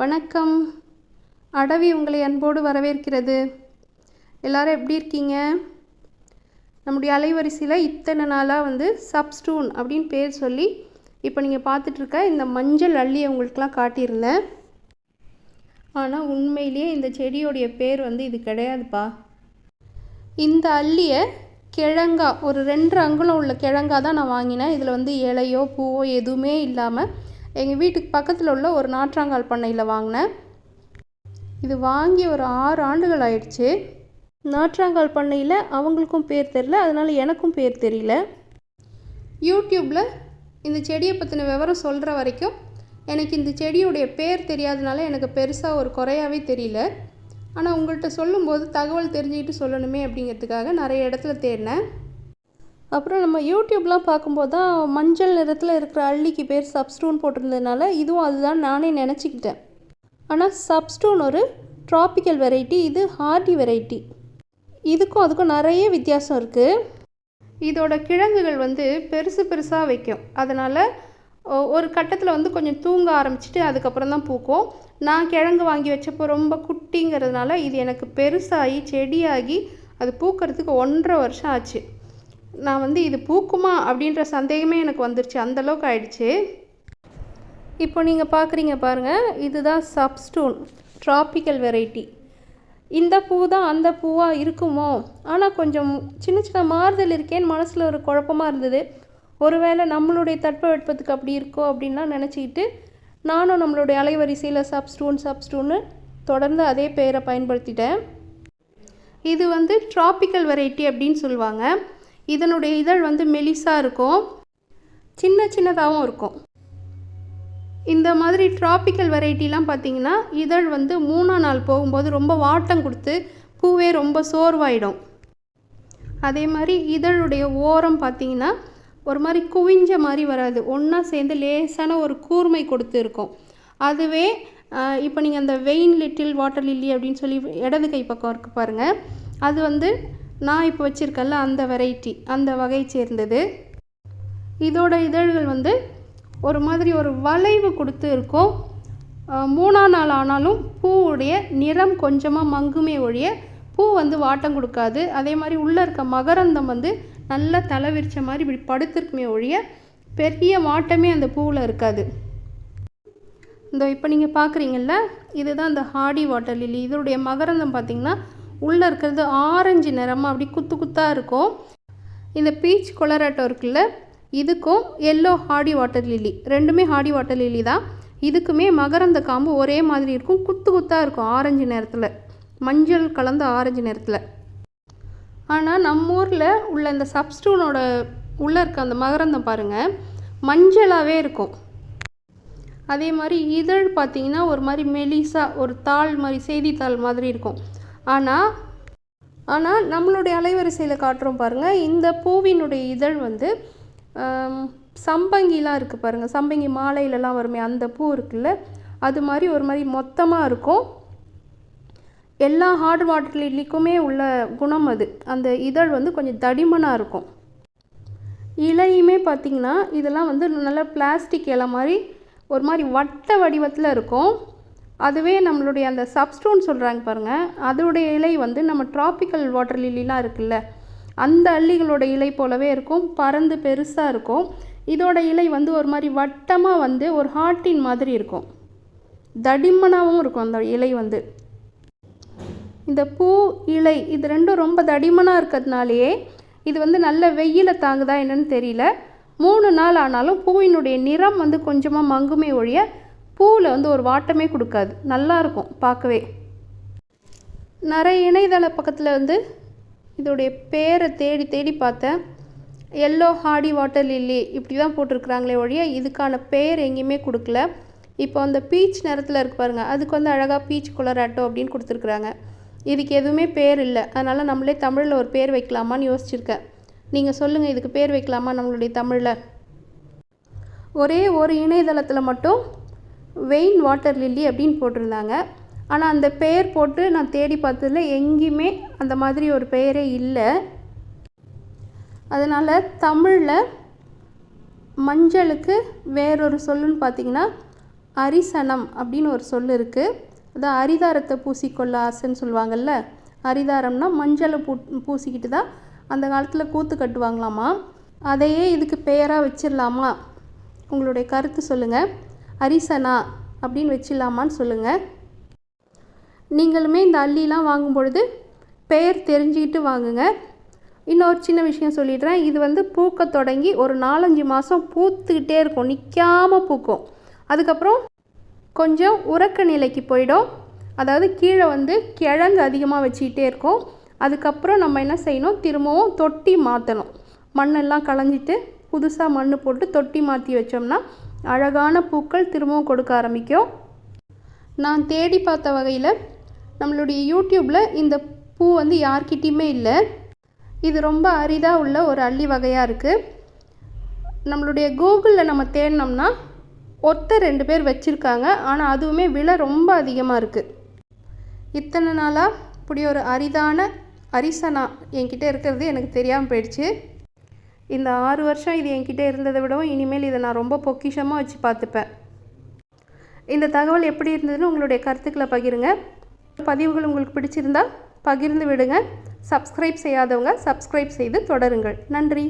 வணக்கம். அடவி உங்களை அன்போடு வரவேற்கிறது. எல்லாரும் எப்படி இருக்கீங்க? நம்முடைய அலைவரிசையில் இத்தனை நாளாக வந்து சப்ஸ்டூன் அப்படின்னு பேர் சொல்லி இப்போ நீங்கள் பார்த்துட்ருக்க இந்த மஞ்சள் அள்ளியை உங்களுக்கெலாம் காட்டியிருந்தேன். ஆனால் உண்மையிலேயே இந்த செடியோடைய பேர் வந்து இது கிடையாதுப்பா. இந்த அள்ளியை கிழங்கா ஒரு ரெண்டு அங்குலம் உள்ள கிழங்கா தான் நான் வாங்கினேன். இதில் வந்து இலையோ பூவோ எதுவுமே இல்லாமல் எங்கள் வீட்டுக்கு பக்கத்தில் உள்ள ஒரு நாற்றாங்கால் பண்ணையில் வாங்கினேன். இது வாங்கி ஒரு ஆறு ஆண்டுகள் ஆயிடுச்சு. நாற்றாங்கால் பண்ணையில் அவங்களுக்கும் பேர் தெரில அதனால் எனக்கும் பேர் தெரியல. யூடியூப்பில் இந்த செடியை பற்றின விவரம் சொல்கிற வரைக்கும் எனக்கு இந்த செடியுடைய பேர் தெரியாதனால எனக்கு பெருசாக ஒரு குறையாவே தெரியல. ஆனால் உங்கள்கிட்ட சொல்லும்போது தகவல் தெரிஞ்சுக்கிட்டு சொல்லணுமே அப்படிங்கிறதுக்காக நிறைய இடத்துல தேடினேன். அப்புறம் நம்ம யூடியூப்லாம் பார்க்கும்போது தான் மஞ்சள் நிறத்தில் இருக்கிற அள்ளிக்கு பேர் சப்ஸ்டூன் போட்டிருந்ததுனால இதுவும் அதுதான் நானே நினச்சிக்கிட்டேன். ஆனால் சப்ஸ்டூன் ஒரு ட்ராபிக்கல் வெரைட்டி இது ஹார்டி வெரைட்டி. இதுக்கும் அதுக்கும் நிறைய வித்தியாசம் இருக்குது இதோட கிழங்குகள் வந்து பெருசு பெருசாக வைக்கும். அதனால் ஒ- ஒரு கட்டத்தில் வந்து கொஞ்சம் தூங்க ஆரம்பிச்சிட்டு அதுக்கப்புறம் தான் பூக்கும். நான் கிழங்கு வாங்கி வச்சப்போ ரொம்ப குட்டிங்கிறதுனால இது எனக்கு பெருசாகி செடியாகி அது பூக்கிறதுக்கு ஒன்றரை வருஷம் ஆச்சு. நான் வந்து இது பூக்குமா அப்படின்ற சந்தேகமே எனக்கு வந்துருச்சு. அந்தளவுக்கு ஆயிடுச்சு. இப்போ நீங்கள் பார்க்குறீங்க பாருங்கள் இதுதான் சப்ஸ்டூன் ட்ராபிக்கல் வெரைட்டி இந்த பூ தான் அந்த பூவாக இருக்குமோ? ஆனால் கொஞ்சம் சின்ன சின்ன மாறுதல் இருக்கேன்னு மனசில் ஒரு குழப்பமாக இருந்தது. ஒருவேளை நம்மளுடைய தட்பவெட்பத்துக்கு அப்படி இருக்கோ அப்படின்லாம் நினச்சிக்கிட்டு நானும் நம்மளுடைய அலைவரிசையில் சப்ஸ்டூன் சப்ஸ்டூன்னு தொடர்ந்து அதே பெயரை பயன்படுத்திட்டேன். இது வந்து ட்ராபிக்கல் வெரைட்டி அப்படின்னு சொல்லுவாங்க. இதனுடைய இதழ் வந்து மெலிசாக இருக்கும். சின்ன சின்னதாகவும் இருக்கும். இந்த மாதிரி ட்ராபிக்கல் வெரைட்டிலாம் பார்த்திங்கன்னா இதழ் வந்து மூணாம் நாள் போகும்போது ரொம்ப வாட்டம் கொடுத்து பூவே ரொம்ப சோர்வாயிடும். அதே மாதிரி இதழுடைய ஓரம் பார்த்தீங்கன்னா ஒரு மாதிரி குவிஞ்ச மாதிரி வராது. ஒன்றா சேர்ந்து லேசான ஒரு கூர்மை கொடுத்து இருக்கும். அதுவே இப்போ நீங்கள் அந்த வெயின் லிட்டில் வாட்டர் லில்லி அப்படின்னு சொல்லி இடது கை பக்கம் இருக்கு பாருங்கள் அது வந்து நான் இப்போ வச்சுருக்கேன்ல அந்த வெரைட்டி அந்த வகையை சேர்ந்தது. இதோட இதழ்கள் வந்து ஒரு மாதிரி ஒரு வளைவு கொடுத்து இருக்கும். மூணா மூணாம் நாள் ஆனாலும் பூவுடைய நிறம் கொஞ்சமாக மங்குமே ஒழிய பூ வந்து வாட்டம் கொடுக்காது. அதே மாதிரி உள்ளே இருக்க மகரந்தம் வந்து நல்லா தலை விரிச்ச மாதிரி இப்படி படுத்திருக்குமே ஒழிய பெரிய வாட்டமே அந்த பூவில் இருக்காது. இந்த இப்போ நீங்கள் பார்க்குறீங்கள்ல இதுதான் இந்த ஹாடி வாட்டர் லில்லி இதோடைய மகரந்தம் பார்த்தீங்கன்னா உள்ளே இருக்கிறது ஆரஞ்சு நிறமாக அப்படி குத்து குத்தாக இருக்கும். இந்த பீச் கொலராட்டோ இருக்குல்ல இதுக்கும் எல்லோ ஹாடி வாட்டர் லில்லி ரெண்டுமே ஹார்டி வாட்டர் லில்லி தான். இதுக்குமே மகரந்த காம்பு ஒரே மாதிரி இருக்கும் குத்து குத்தாக இருக்கும் ஆரஞ்சு நேரத்தில் மஞ்சள் கலந்த ஆரஞ்சு நேரத்தில் ஆனால் நம்ம ஊரில் உள்ள இந்த சப்ஸ்டூனோட உள்ளே இருக்க அந்த மகரந்தம் பாருங்கள் மஞ்சளாகவே இருக்கும். அதே மாதிரி இதழ் பார்த்தீங்கன்னா ஒரு மாதிரி மெலிசா ஒரு தாள் மாதிரி செய்தித்தாள் மாதிரி இருக்கும். ஆனால் ஆனால் நம்மளுடைய அலைவரிசையில் காட்டுறோம் பாருங்கள் இந்த பூவினுடைய இதழ் வந்து சம்பங்கிலாம் இருக்குது பாருங்கள் சம்பங்கி மாலையிலலாம் வருமே அந்த பூ இருக்குல்ல அது மாதிரி ஒரு மாதிரி மொத்தமாக இருக்கும். எல்லா ஹார்ட் வாட்டர் லில்லிக்குமே உள்ள குணம் அது. அந்த இதழ் வந்து கொஞ்சம் தடிமனாக இருக்கும். இலையுமே பார்த்திங்கன்னா இதெல்லாம் வந்து நல்ல பிளாஸ்டிக் இலை மாதிரி ஒரு மாதிரி வட்ட வடிவத்தில் இருக்கும். அதுவே நம்மளுடைய அந்த சப்ஸ்டோன் சொல்கிறாங்க பாருங்கள் அதோடைய இலை வந்து நம்ம ட்ராபிக்கல் வாட்டர் லில்லாம் இருக்குல்ல அந்த அள்ளிகளோட இலை போலவே இருக்கும் பறந்து பெருசாக இருக்கும். இதோட இலை வந்து ஒரு மாதிரி வட்டமாக வந்து ஒரு ஹார்ட்டின் மாதிரி இருக்கும். தடிமனாகவும் இருக்கும் அந்த இலை வந்து. இந்த பூ இலை இது ரெண்டும் ரொம்ப தடிமனாக இருக்கிறதுனாலேயே இது வந்து நல்ல வெயில தாங்குதா என்னன்னு தெரியல. மூணு நாள் ஆனாலும் பூவினுடைய நிறம் வந்து கொஞ்சமாக மங்குமே ஒழிய பூவில் வந்து ஒரு வாட்டமே கொடுக்காது. நல்லா இருக்கும் பார்க்கவே. நிறைய இணையதள பக்கத்தில் வந்து இதோடைய பேரை தேடி தேடி பார்த்தேன். எல்லோ ஹாடி வாட்டர் லில்லி இப்படி தான் போட்டிருக்கிறாங்களே ஒழிய இதுக்கான பெயர் எங்கேயுமே கொடுக்கல. இப்போ அந்த பீச் நிறத்தில் இருக்கு பாருங்கள் அதுக்கு வந்து அழகாக பீச் கொலராட்டோ அப்படின்னு கொடுத்துருக்குறாங்க. இதுக்கு எதுவுமே பேர் இல்லை. அதனால் நம்மளே தமிழில் ஒரு பேர் வைக்கலாமான்னு யோசிச்சிருக்கேன். நீங்கள் சொல்லுங்கள் இதுக்கு பேர் வைக்கலாமா நம்மளுடைய தமிழில்? ஒரே ஒரு இணையதளத்தில் மட்டும் வெயின் வாட்டர் லில்லி அப்படின்னு போட்டிருந்தாங்க. ஆனால் அந்த பெயர் போட்டு நான் தேடி பார்த்ததில் எங்கேயுமே அந்த மாதிரி ஒரு பெயரே இல்லை. அதனால் தமிழில் மஞ்சளுக்கு வேறொரு சொல்லுன்னு பார்த்தீங்கன்னா அரிசனம் அப்படின்னு ஒரு சொல் இருக்குது அதான் அரிதாரத்தை பூசிக்கொள்ள ஆசைன்னு சொல்லுவாங்கல்ல அரிதாரம்னா மஞ்சளை பூ பூசிக்கிட்டு தான் அந்த காலத்தில் கூத்து கட்டுவாங்களாமா. அதையே இதுக்கு பெயராக வச்சிடலாமா? உங்களுடைய கருத்து சொல்லுங்கள் அரிசனா அப்படின்னு வச்சிடலாமான்னு சொல்லுங்கள் நீங்களுமே இந்த அள்ளிலாம் வாங்கும் பொழுது பெயர் தெரிஞ்சுக்கிட்டு வாங்குங்க. இன்னொரு சின்ன விஷயம் சொல்லிடுறேன். இது வந்து பூக்க தொடங்கி ஒரு நாலஞ்சு மாதம் பூத்துக்கிட்டே இருக்கும். நிற்காம பூக்கும். அதுக்கப்புறம் கொஞ்சம் உறக்க நிலைக்கு போயிடும். அதாவது கீழே வந்து கிழங்கு அதிகமாக வச்சுக்கிட்டே இருக்கும். அதுக்கப்புறம் நம்ம என்ன செய்யணும்? திரும்பவும் தொட்டி மாற்றணும் மண்ணெல்லாம் களைஞ்சிட்டு புதுசாக மண் போட்டு தொட்டி மாற்றி வச்சோம்னா அழகான பூக்கள் திரும்பவும் கொடுக்க ஆரம்பிக்கும். நான் தேடி பார்த்த வகையில் நம்மளுடைய யூடியூப்பில் இந்த பூ வந்து யார்கிட்டேயுமே இல்லை. இது ரொம்ப அரிதாக உள்ள ஒரு அள்ளி வகையாக இருக்குது நம்மளுடைய கூகுளில் நம்ம தேடினோம்னா ஒத்த ரெண்டு பேர் வச்சுருக்காங்க. ஆனால் அதுவுமே விலை ரொம்ப அதிகமாக இருக்குது இத்தனை நாளாக இப்படி ஒரு அரிதான அரிசனா என்கிட்ட இருக்கிறது எனக்கு தெரியாமல் போயிடுச்சு. இந்த ஆறு வருஷம் இது என்கிட்ட இருந்ததை விடவும் இனிமேல் இதை நான் ரொம்ப பொக்கிஷமாக வச்சு பார்த்துப்பேன். இந்த தகவல் எப்படி இருந்ததுன்னு உங்களுடைய கருத்துக்களை பகிருங்க. பதிவுகள் உங்களுக்கு பிடிச்சிருந்தால் பகிர்ந்து விடுங்க. சப்ஸ்கிரைப் செய்யாதவங்க சப்ஸ்கிரைப் செய்து தொடருங்கள். நன்றி.